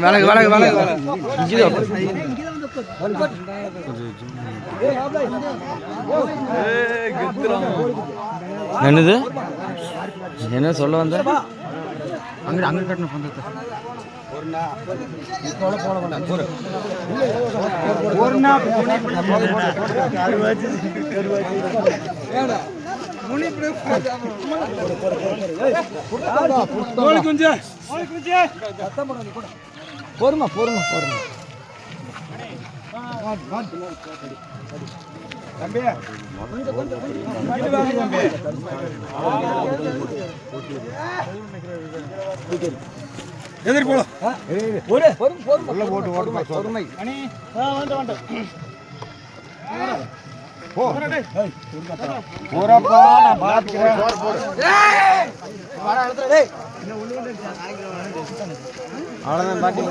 வழக்கு வழக்கு வழக்கு என்னது? என்ன சொல்ல வந்த? அங்கே அங்கே கட்டணும் பந்தத்தை பொறுமா பொறுமா பொறுமா எதிர் போல உள்ள போட்டு ஓட்டு பொறுமை போறப்பா நான் பாத்துக்கிறேன் அவ்வளோதான் பாட்டி